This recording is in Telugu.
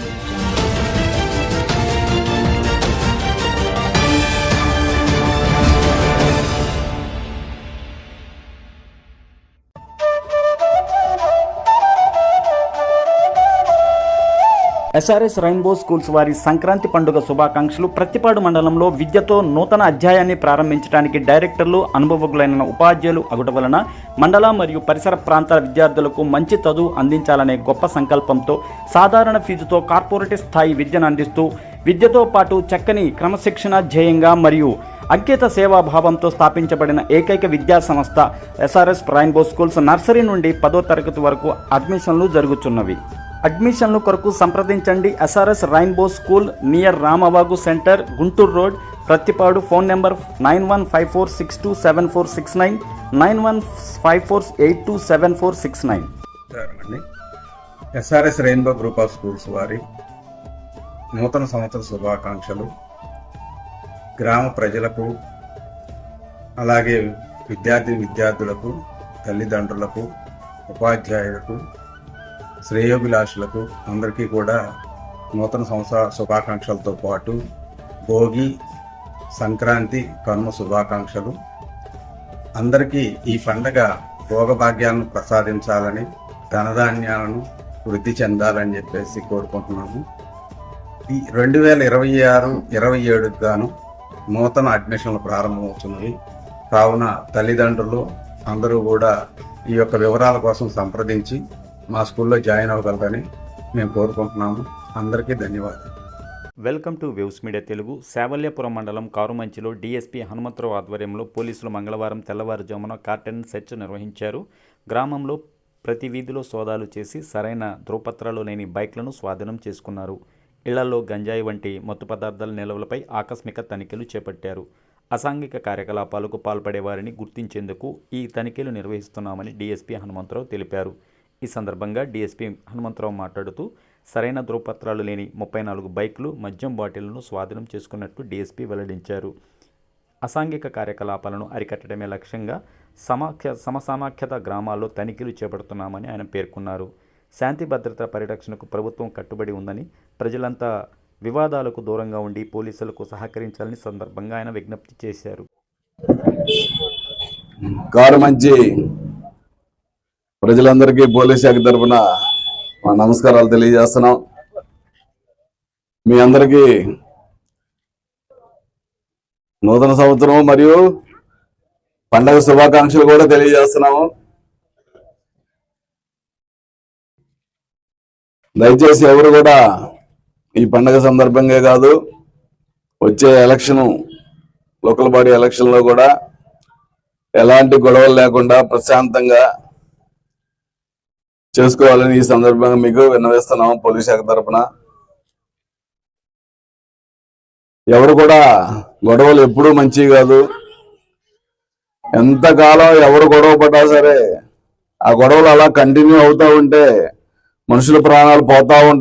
Thank you. SRS rainbow schools వారి సంక్రాంతి పండుగ శుభాకాంక్షలు. ప్రతిపాడు మండలంలో విద్యతో నూతన అధ్యాయాన్ని ప్రారంభించడానికి డైరెక్టర్లు అనుభవజ్ఞులైన ఉపాధ్యాయులు అగుట వలన మండల మరియు పరిసర ప్రాంతాల విద్యార్థులకు మంచి చదువు అందించాలనే గొప్ప సంకల్పంతో సాధారణ ఫీజుతో కార్పొరేట్ స్థాయి విద్యను అందిస్తూ విద్యతో పాటు చక్కని క్రమశిక్షణ ధ్యేయంగా మరియు అంకిత సేవాభావంతో స్థాపించబడిన ఏకైక విద్యా సంస్థ ఎస్ఆర్ఎస్ రైన్బో స్కూల్స్ నర్సరీ నుండి పదో తరగతి వరకు అడ్మిషన్లు జరుగుతున్నవి. అడ్మిషన్ల కొరకు సంప్రదించండి. SRS rainbow school near Ramabagu centre Guntur road. Prathipadu phone number nine one five four six two seven four six nine nine one five four eight two seven four six nine. SRS rainbow group of schools వారి నూతన సంవత్సర శుభాకాంక్షలు. గ్రామ ప్రజలకు అలాగే విద్యార్థి విద్యార్థులకు తల్లిదండ్రులకు ఉపాధ్యాయులకు శ్రేయోభిలాషులకు అందరికీ కూడా నూతన సంవత్సర శుభాకాంక్షలతో పాటు భోగి సంక్రాంతి కనుమ శుభాకాంక్షలు. అందరికీ ఈ పండగ భోగభాగ్యాలను ప్రసాదించాలని ధనధాన్యాలను వృద్ధి చెందాలని చెప్పేసి కోరుకుంటున్నాము. ఈ రెండు వేల ఇరవై ఆరు ఇరవై ఏడుకు గాను నూతన అడ్మిషన్లు ప్రారంభమవుతున్నవి. కావున తల్లిదండ్రులు అందరూ కూడా ఈ యొక్క వివరాల కోసం సంప్రదించి మా స్కూల్లో జాయిన్ అవ్వగలరని మేము కోరుకుంటున్నాము. అందరికీ ధన్యవాదాలు. Welcome to views media Telugu. Savalyapuram మండలం కారుమంచిలో డీఎస్పీ హనుమంతరావు ఆధ్వర్యంలో పోలీసులు మంగళవారం తెల్లవారుజామున కార్టెన్ సెర్చ్ నిర్వహించారు. గ్రామంలో ప్రతి వీధిలో సోదాలు చేసి సరైన ధృవపత్రాలు లేని బైక్లను స్వాధీనం చేసుకున్నారు. ఇళ్ళలో గంజాయి వంటి మత్తు పదార్థాల నిల్వలపై ఆకస్మిక తనిఖీలు చేపట్టారు. అసాంఘిక కార్యకలాపాలకు పాల్పడే వారిని గుర్తించేందుకు ఈ తనిఖీలు నిర్వహిస్తున్నామని డీఎస్పీ హనుమంతరావు తెలిపారు. ఈ సందర్భంగా డీఎస్పీ హనుమంతరావు మాట్లాడుతూ సరైన ధృవపత్రాలు లేని ముప్పై నాలుగు బైకులు మద్యం బాటిళ్ళను స్వాధీనం చేసుకున్నట్టు డీఎస్పీ వెల్లడించారు. అసాంఘిక కార్యకలాపాలను అరికట్టడమే లక్ష్యంగా సమాఖ్య సమసమాఖ్యత గ్రామాల్లో తనిఖీలు చేపడుతున్నామని ఆయన పేర్కొన్నారు. శాంతి భద్రత పరిరక్షణకు ప్రభుత్వం కట్టుబడి ఉందని ప్రజలంతా వివాదాలకు దూరంగా ఉండి పోలీసులకు సహకరించాలని సందర్భంగా ఆయన విజ్ఞప్తి చేశారు. కారు మంచి ప్రజలందరికీ పోలీస్ శాఖ తరఫున మా నమస్కారాలు తెలియజేస్తున్నాం. మీ అందరికీ నూతన సంవత్సరం మరియు పండగ శుభాకాంక్షలు కూడా తెలియజేస్తున్నాము. దయచేసి ఎవరు కూడా ఈ పండగ సందర్భంగా కాదు వచ్చే ఎలక్షన్ లోకల్ బాడీ ఎలక్షన్లో కూడా ఎలాంటి గొడవలు లేకుండా ప్రశాంతంగా చేసుకోవాలని ఈ సందర్భంగా మీకు విన్నవేస్తున్నాం పోలీస్ శాఖ తరఫున ఎవరు కూడా గొడవలు ఎప్పుడూ మంచివి కాదు. ఎంతకాలం ఎవరు గొడవ పడ్డా సరే ఆ గొడవలు అలా కంటిన్యూ అవుతా ఉంటే మనుషుల ప్రాణాలు పోతా ఉంటాయి.